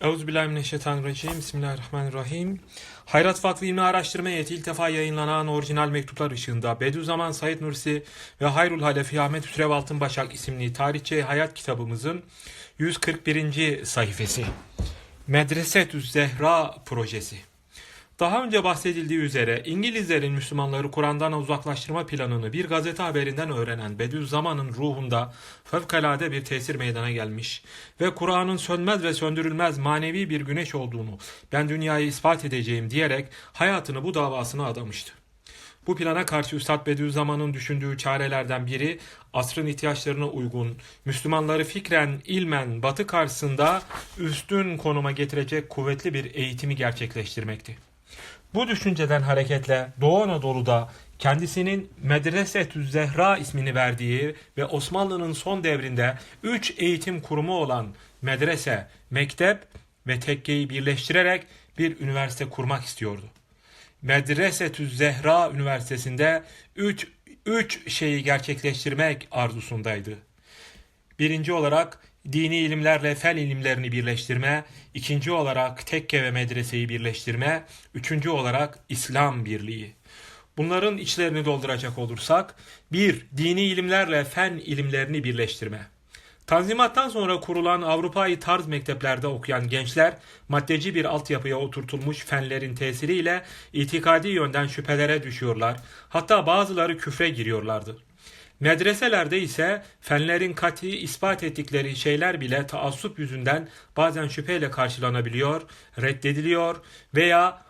Euzubillahimineşşeytanirracim. Bismillahirrahmanirrahim. Hayrat Vakfı İlmi Araştırma Heyeti ilk defa yayınlanan orijinal mektuplar ışığında Bediüzzaman Said Nursi ve Hayrul Halefi Ahmet Hüsrev Altınbaşak isimli tarihçe hayat kitabımızın 141. sayfası. Medresetü Zehra projesi. Daha önce bahsedildiği üzere İngilizlerin Müslümanları Kur'an'dan uzaklaştırma planını bir gazete haberinden öğrenen Bediüzzaman'ın ruhunda fevkalade bir tesir meydana gelmiş ve Kur'an'ın sönmez ve söndürülmez manevi bir güneş olduğunu ben dünyayı ispat edeceğim diyerek hayatını bu davasına adamıştı. Bu plana karşı Üstad Bediüzzaman'ın düşündüğü çarelerden biri asrın ihtiyaçlarına uygun, Müslümanları fikren, ilmen, batı karşısında üstün konuma getirecek kuvvetli bir eğitimi gerçekleştirmekti. Bu düşünceden hareketle Doğu Anadolu'da kendisinin Medresetü Zehra ismini verdiği ve Osmanlı'nın son devrinde üç eğitim kurumu olan medrese, mektep ve tekkeyi birleştirerek bir üniversite kurmak istiyordu. Medresetü Zehra Üniversitesi'nde üç, üç şeyi gerçekleştirmek arzusundaydı. Birinci olarak dini ilimlerle fen ilimlerini birleştirme, ikinci olarak tekke ve medreseyi birleştirme, üçüncü olarak İslam birliği. Bunların içlerini dolduracak olursak, bir, dini ilimlerle fen ilimlerini birleştirme. Tanzimattan sonra kurulan Avrupa'yı tarz mekteplerde okuyan gençler, maddeci bir altyapıya oturtulmuş fenlerin tesiriyle itikadi yönden şüphelere düşüyorlar, hatta bazıları küfre giriyorlardı. Medreselerde ise fenlerin kati ispat ettikleri şeyler bile taassup yüzünden bazen şüpheyle karşılanabiliyor, reddediliyor veya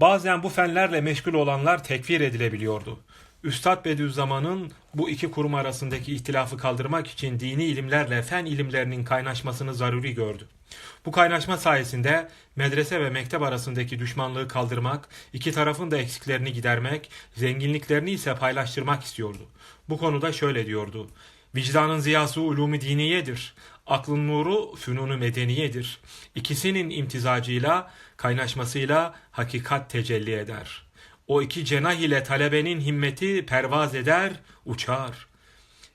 bazen bu fenlerle meşgul olanlar tekfir edilebiliyordu. Üstad Bediüzzaman'ın bu iki kurum arasındaki ihtilafı kaldırmak için dini ilimlerle fen ilimlerinin kaynaşmasını zaruri gördü. Bu kaynaşma sayesinde medrese ve mektep arasındaki düşmanlığı kaldırmak, iki tarafın da eksiklerini gidermek, zenginliklerini ise paylaştırmak istiyordu. Bu konuda şöyle diyordu. Vicdanın ziyası ulûmu diniyedir. Aklın nuru fünunu medeniyedir. İkisinin imtizacıyla, kaynaşmasıyla hakikat tecelli eder. O iki cenah ile talebenin himmeti pervaz eder, uçar.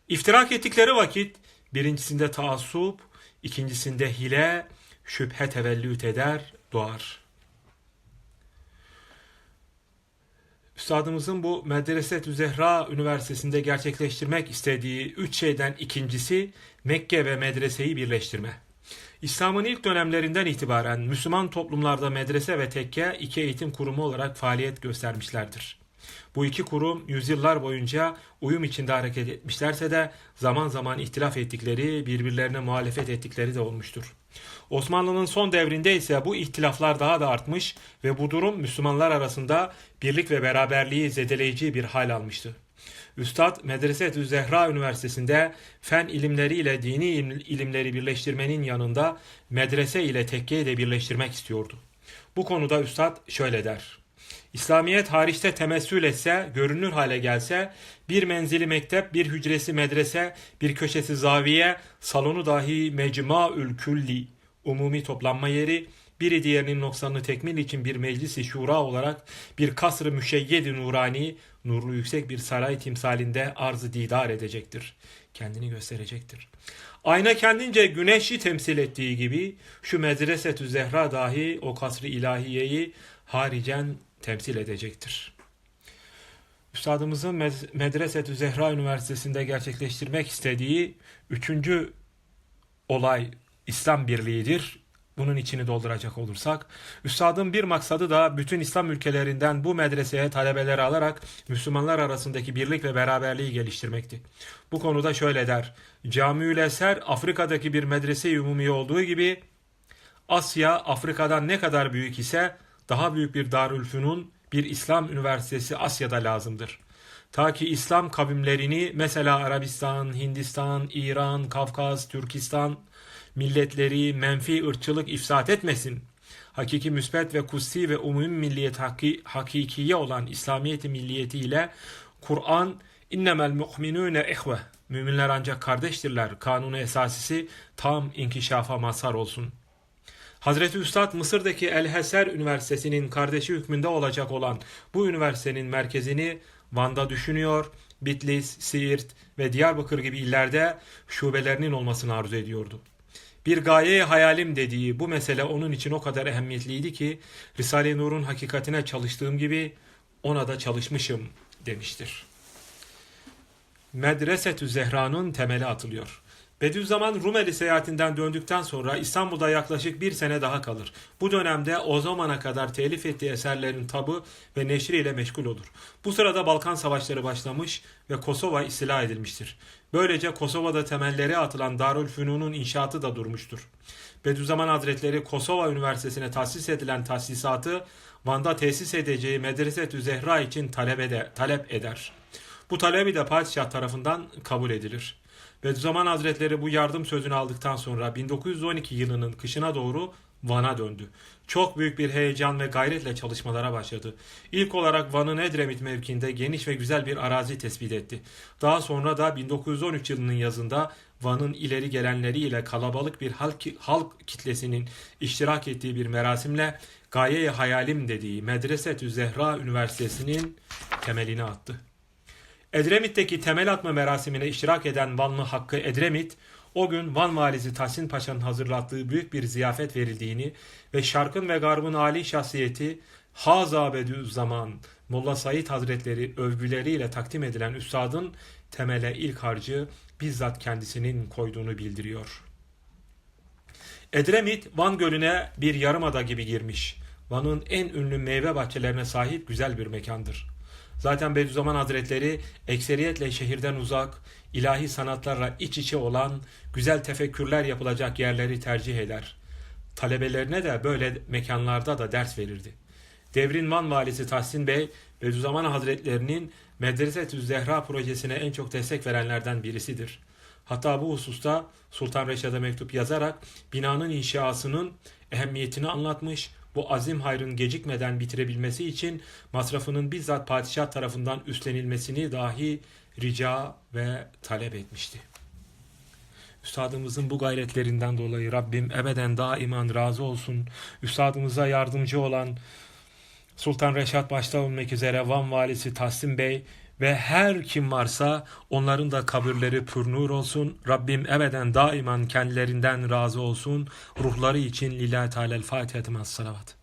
İftirak ettikleri vakit birincisinde taassup, ikincisinde hile, şüphe tevellüt eder, doğar. Üstadımızın bu Medreset-ü Zehra Üniversitesi'nde gerçekleştirmek istediği üç şeyden ikincisi Mekke ve medreseyi birleştirme. İslam'ın ilk dönemlerinden itibaren Müslüman toplumlarda medrese ve tekke iki eğitim kurumu olarak faaliyet göstermişlerdir. Bu iki kurum yüzyıllar boyunca uyum içinde hareket etmişlerse de zaman zaman ihtilaf ettikleri, birbirlerine muhalefet ettikleri de olmuştur. Osmanlı'nın son devrinde ise bu ihtilaflar daha da artmış ve bu durum Müslümanlar arasında birlik ve beraberliği zedeleyici bir hal almıştı. Üstad Medreset-ü Zehra Üniversitesi'nde fen ilimleri ile dini ilimleri birleştirmenin yanında medrese ile tekkeyi de birleştirmek istiyordu. Bu konuda Üstad şöyle der. İslamiyet hariçte temessül etse, görünür hale gelse, bir menzili mektep, bir hücresi medrese, bir köşesi zaviye, salonu dahi mecmaül külli, umumi toplanma yeri, biri diğerinin noksanını tekmil için bir meclisi şura olarak bir kasrı nurani, nurlu yüksek bir saray timsalinde arzı didar edecektir. Kendini gösterecektir. Ayna kendince güneşi temsil ettiği gibi şu medresetü zehra dahi o kasrı ilahiyeyi haricen temsil edecektir. Üstadımızın Medresetü Zehra Üniversitesi'nde gerçekleştirmek istediği üçüncü olay İslam birliğidir. Bunun içini dolduracak olursak, Üstadın bir maksadı da bütün İslam ülkelerinden bu medreseye talebeleri alarak Müslümanlar arasındaki birlik ve beraberliği geliştirmekti. Bu konuda şöyle der, Camiül Eser Afrika'daki bir medrese umumi olduğu gibi Asya Afrika'dan ne kadar büyük ise daha büyük bir Darülfünun, bir İslam üniversitesi Asya'da lazımdır. Ta ki İslam kavimlerini mesela Arabistan, Hindistan, İran, Kafkas, Türkistan milletleri menfi ırkçılık ifsat etmesin. Hakiki müsbet ve kutsi ve umum milliyet haki, hakikiye olan İslamiyeti milliyeti ile Kur'an innemel mu'minune ihve müminler ancak kardeştirler kanunu esasisi tam inkişafa mazhar olsun.'' Hazreti Üstad Mısır'daki El Heser Üniversitesi'nin kardeşi hükmünde olacak olan bu üniversitenin merkezini Van'da düşünüyor, Bitlis, Siirt ve Diyarbakır gibi illerde şubelerinin olmasını arzu ediyordu. Bir gaye hayalim dediği bu mesele onun için o kadar ehemmiyetliydi ki Risale-i Nur'un hakikatine çalıştığım gibi ona da çalışmışım demiştir. Medresetü Zehra'nın temeli atılıyor. Bediüzzaman Rumeli seyahatinden döndükten sonra İstanbul'da yaklaşık bir sene daha kalır. Bu dönemde o zamana kadar telif ettiği eserlerin tabı ve neşriyle meşgul olur. Bu sırada Balkan Savaşları başlamış ve Kosova istila edilmiştir. Böylece Kosova'da temelleri atılan Darülfünun'un inşaatı da durmuştur. Bediüzzaman Hazretleri Kosova Üniversitesi'ne tahsis edilen tahsisatı Van'da tesis edeceği Medresetü Zehra için talep, ede, talep eder. Bu talebi de padişah tarafından kabul edilir. Bediüzzaman Hazretleri bu yardım sözünü aldıktan sonra 1912 yılının kışına doğru Van'a döndü. Çok büyük bir heyecan ve gayretle çalışmalara başladı. İlk olarak Van'ın Edremit mevkiinde geniş ve güzel bir arazi tespit etti. Daha sonra da 1913 yılının yazında Van'ın ileri gelenleriyle kalabalık bir halk, halk kitlesinin iştirak ettiği bir merasimle Gaye-i Hayalim dediği Medresetü Zehra Üniversitesi'nin temelini attı. Edremit'teki temel atma merasimine iştirak eden Vanlı Hakkı Edremit, o gün Van valisi Tahsin Paşa'nın hazırlattığı büyük bir ziyafet verildiğini ve şarkın ve garbın âli şahsiyeti Haza Bediüzzaman, Molla Said Hazretleri övgüleriyle takdim edilen üstadın temele ilk harcı bizzat kendisinin koyduğunu bildiriyor. Edremit, Van Gölü'ne bir yarımada gibi girmiş. Van'ın en ünlü meyve bahçelerine sahip güzel bir mekandır. Zaten Bediüzzaman Hazretleri ekseriyetle şehirden uzak, ilahi sanatlarla iç içe olan güzel tefekkürler yapılacak yerleri tercih eder. Talebelerine de böyle mekanlarda da ders verirdi. Devrin Van valisi Tahsin Bey, Bediüzzaman Hazretlerinin Medresetü Zehra projesine en çok destek verenlerden birisidir. Hatta bu hususta Sultan Reşad'a mektup yazarak binanın inşasının ehemmiyetini anlatmış, bu azim hayrın gecikmeden bitirebilmesi için masrafının bizzat padişah tarafından üstlenilmesini dahi rica ve talep etmişti. Üstadımızın bu gayretlerinden dolayı Rabbim ebeden daiman razı olsun. Üstadımıza yardımcı olan Sultan Reşat başta olmak üzere Van valisi Tahsin Bey ve her kim varsa onların da kabirleri pürnur olsun. Rabbim ebeden daiman kendilerinden razı olsun. Ruhları için lillahi teala Fatiha salavat.